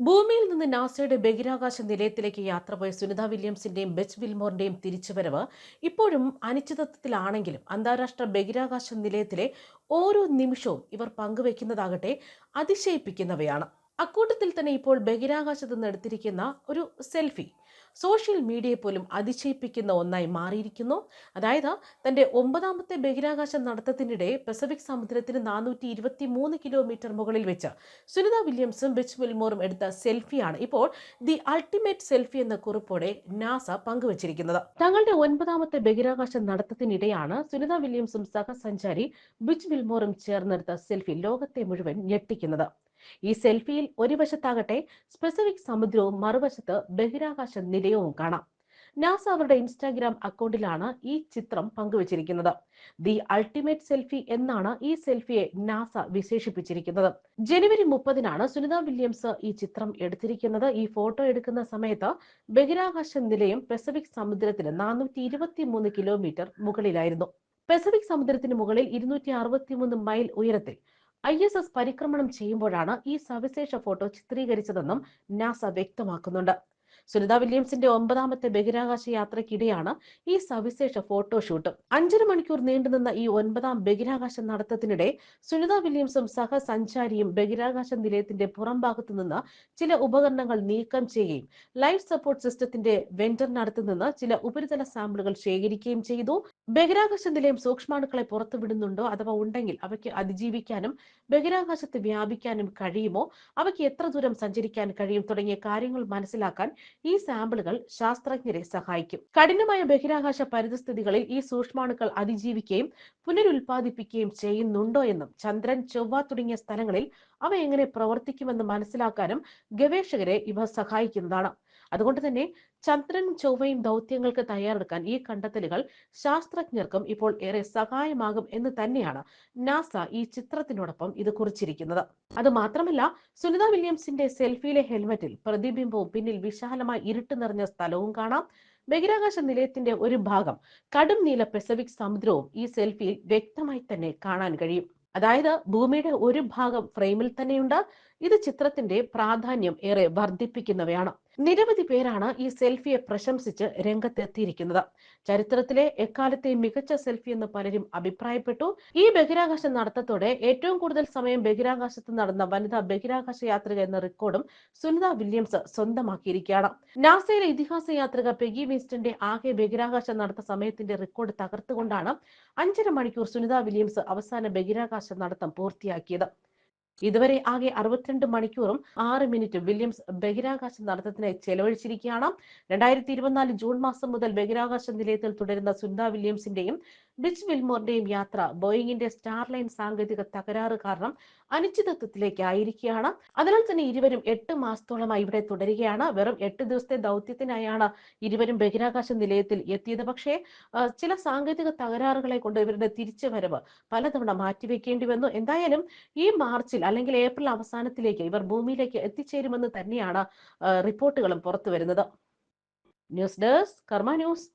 ഭൂമിയിൽ നിന്ന് നാസയുടെ ബഹിരാകാശ നിലയത്തിലേക്ക് യാത്ര പോയ സുനിത വില്യംസിന്റെയും ബെച്ച് വിൽമോറിന്റെയും തിരിച്ചുവരവ് ഇപ്പോഴും അനിശ്ചിതത്വത്തിലാണെങ്കിലും അന്താരാഷ്ട്ര ബഹിരാകാശ നിലയത്തിലെ ഓരോ നിമിഷവും ഇവർ പങ്കുവെക്കുന്നതാകട്ടെ അതിശയിപ്പിക്കുന്നവയാണ്. അക്കൂട്ടത്തിൽ തന്നെ ഇപ്പോൾ ബഹിരാകാശത്ത് നിന്ന് എടുത്തിരിക്കുന്ന ഒരു സെൽഫി. സോഷ്യൽ മീഡിയയെ പോലും അതിശയിപ്പിക്കുന്ന ഒന്നായി മാറിയിരിക്കുന്നു. അതായത് തന്റെ ഒമ്പതാമത്തെ ബഹിരാകാശ നടത്തത്തിനിടെ പസഫിക് സമുദ്രത്തിന് നാനൂറ്റി ഇരുപത്തി മൂന്ന് കിലോമീറ്റർ മുകളിൽ വെച്ച് സുനിത വില്യംസും ബിച്ച് വിൽമോറും എടുത്ത സെൽഫിയാണ് ഇപ്പോൾ ദി അൾട്ടിമേറ്റ് സെൽഫി എന്ന കുറിപ്പോടെ നാസ പങ്കുവച്ചിരിക്കുന്നത്. തങ്ങളുടെ ഒൻപതാമത്തെ ബഹിരാകാശ നടത്തത്തിനിടെയാണ് സുനിത വില്യംസും സഹസഞ്ചാരി ബിച്ച് വിൽമോറും ചേർന്നെടുത്ത സെൽഫി ലോകത്തെ മുഴുവൻ ഞെട്ടിക്കുന്നത്. ഈ സെൽഫിയിൽ ഒരു വശത്താകട്ടെ സ്പെസിഫിക് സമുദ്രവും മറുവശത്ത് ബഹിരാകാശ നിലയവും കാണാം. നാസ അവരുടെ ഇൻസ്റ്റാഗ്രാം അക്കൗണ്ടിലാണ് ഈ ചിത്രം പങ്കുവച്ചിരിക്കുന്നത്. ദി അൾട്ടിമേറ്റ് സെൽഫി എന്നാണ് ഈ സെൽഫിയെ നാസ വിശേഷിപ്പിച്ചിരിക്കുന്നത്. ജനുവരി മുപ്പതിനാണ് സുനിത വില്യംസ് ഈ ചിത്രം എടുത്തിരിക്കുന്നത്. ഈ ഫോട്ടോ എടുക്കുന്ന സമയത്ത് ബഹിരാകാശ നിലയം പസഫിക് സമുദ്രത്തിന് നാനൂറ്റി കിലോമീറ്റർ മുകളിലായിരുന്നു. പസഫിക് സമുദ്രത്തിന് മുകളിൽ ഇരുന്നൂറ്റി അറുപത്തിമൂന്ന് മൈൽ ഉയരത്തിൽ ഐ എസ് എസ് പരിക്രമണം ചെയ്യുമ്പോഴാണ് ഈ സവിശേഷ ഫോട്ടോ ചിത്രീകരിച്ചതെന്നും നാസ വ്യക്തമാക്കുന്നുണ്ട്. സുനിത വില്യംസിന്റെ ഒമ്പതാമത്തെ ബഹിരാകാശ യാത്രയ്ക്കിടെയാണ് ഈ സവിശേഷ ഫോട്ടോഷൂട്ട്. അഞ്ചര മണിക്കൂർ നീണ്ടുനിന്ന ഈ ഒൻപതാം ബഹിരാകാശ നടത്തത്തിനിടെ സുനിത വില്യംസും സഹസഞ്ചാരിയും ബഹിരാകാശ നിലയത്തിന്റെ പുറംഭാഗത്തു നിന്ന് ചില ഉപകരണങ്ങൾ നീക്കം ചെയ്യുകയും ലൈഫ് സപ്പോർട്ട് സിസ്റ്റത്തിന്റെ വെന്ററിനടുത്ത് നിന്ന് ചില ഉപരിതല സാമ്പിളുകൾ ശേഖരിക്കുകയും ചെയ്തു. ബഹിരാകാശ നിലയം സൂക്ഷ്മാണുക്കളെ പുറത്തുവിടുന്നുണ്ടോ അഥവാ ഉണ്ടെങ്കിൽ അവയ്ക്ക് അതിജീവിക്കാനും ബഹിരാകാശത്ത് വ്യാപിക്കാനും കഴിയുമോ? അവയ്ക്ക് എത്ര ദൂരം സഞ്ചരിക്കാൻ കഴിയും? തുടങ്ങിയ കാര്യങ്ങൾ മനസ്സിലാക്കാൻ ഈ സാമ്പിളുകൾ ശാസ്ത്രജ്ഞരെ സഹായിക്കും. കഠിനമായ ബഹിരാകാശ പരിതസ്ഥിതികളിൽ ഈ സൂക്ഷ്മാണുക്കൾ അതിജീവിക്കുകയും പുനരുൽപാദിപ്പിക്കുകയും ചെയ്യുന്നുണ്ടോ എന്നും ചന്ദ്രൻ ചൊവ്വ തുടങ്ങിയ സ്ഥലങ്ങളിൽ അവ എങ്ങനെ പ്രവർത്തിക്കുമെന്ന് മനസ്സിലാക്കാനും ഗവേഷകരെ ഇവ സഹായിക്കുന്നതാണ്. അതുകൊണ്ട് തന്നെ ചന്ദ്രൻ ചൊവ്വയും ദൗത്യങ്ങൾക്ക് തയ്യാറെടുക്കാൻ ഈ കണ്ടെത്തലുകൾ ശാസ്ത്രജ്ഞർക്കും ഇപ്പോൾ ഏറെ സഹായമാകും എന്ന് തന്നെയാണ് നാസ ഈ ചിത്രത്തിനോടൊപ്പം ഇത് കുറിച്ചിരിക്കുന്നത്. അത് മാത്രമല്ല സുനിത വില്യംസിന്റെ സെൽഫിയിലെ ഹെൽമറ്റിൽ പ്രതിബിംബവും പിന്നിൽ വിശാലമായി ഇരുട്ട് നിറഞ്ഞ സ്ഥലവും കാണാം. ബഹിരാകാശ നിലയത്തിന്റെ ഒരു ഭാഗം കടും നീല പെസഫിക് സമുദ്രവും ഈ സെൽഫിയിൽ വ്യക്തമായി തന്നെ കാണാൻ കഴിയും. അതായത് ഭൂമിയുടെ ഒരു ഭാഗം ഫ്രെയിമിൽ തന്നെയുണ്ട്. ഇത് ചിത്രത്തിന്റെ പ്രാധാന്യം ഏറെ വർദ്ധിപ്പിക്കുന്നവയാണ്. നിരവധി പേരാണ് ഈ സെൽഫിയെ പ്രശംസിച്ച് രംഗത്തെത്തിയിരിക്കുന്നത്. ചരിത്രത്തിലെ എക്കാലത്തെ മികച്ച സെൽഫി എന്ന് പലരും അഭിപ്രായപ്പെട്ടു. ഈ ബഹിരാകാശ നടത്തത്തോടെ ഏറ്റവും കൂടുതൽ സമയം ബഹിരാകാശത്ത് നടന്ന വനിതാ ബഹിരാകാശ യാത്രിക എന്ന റെക്കോർഡും സുനിത വില്യംസ് സ്വന്തമാക്കിയിരിക്കുകയാണ്. നാസയിലെ ഇതിഹാസ യാത്രിക പെഗി വിൻസ്റ്റന്റെ ആകെ ബഹിരാകാശ നടത്ത സമയത്തിന്റെ റെക്കോർഡ് തകർത്തുകൊണ്ടാണ് അഞ്ചര മണിക്കൂർ സുനിത വില്യംസ് അവസാന ബഹിരാകാശ നടത്തം പൂർത്തിയാക്കിയത്. ഇതുവരെ ആകെ അറുപത്തിരണ്ട് മണിക്കൂറും ആറ് മിനിറ്റും വില്യംസ് ബഹിരാകാശ നടത്തത്തിനായി ചെലവഴിച്ചിരിക്കുകയാണ്. രണ്ടായിരത്തി ഇരുപത്തിനാല് ജൂൺ മാസം മുതൽ ബഹിരാകാശ നിലയത്തിൽ തുടരുന്ന സുനിത വില്യംസിന്റെയും ബിച്ച് വിൽമോറിന്റെയും യാത്ര ബോയിങ്ങിന്റെ സ്റ്റാർലൈൻ സാങ്കേതിക തകരാറ് കാരണം അനിശ്ചിതത്വത്തിലേക്ക് ആയിരിക്കുകയാണ് അതിനാൽ തന്നെ ഇരുവരും എട്ട് മാസത്തോളമായി ഇവിടെ തുടരുകയാണ്. വെറും എട്ട് ദിവസത്തെ ദൗത്യത്തിനായാണ് ഇരുവരും ബഹിരാകാശ നിലയത്തിൽ എത്തിയത്. പക്ഷേ ചില സാങ്കേതിക തകരാറുകളെ കൊണ്ട് ഇവരുടെ തിരിച്ചുവരവ് പലതവണ മാറ്റിവെക്കേണ്ടി വന്നു. എന്തായാലും ഈ മാർച്ചിൽ അല്ലെങ്കിൽ ഏപ്രിൽ അവസാനത്തിലേക്ക് ഇവർ ഭൂമിയിലേക്ക് എത്തിച്ചേരുമെന്ന് തന്നെയാണ് റിപ്പോർട്ടുകളും പുറത്തു വരുന്നത് ന്യൂസ് ഡെസ്ക് കർമ്മ ന്യൂസ്.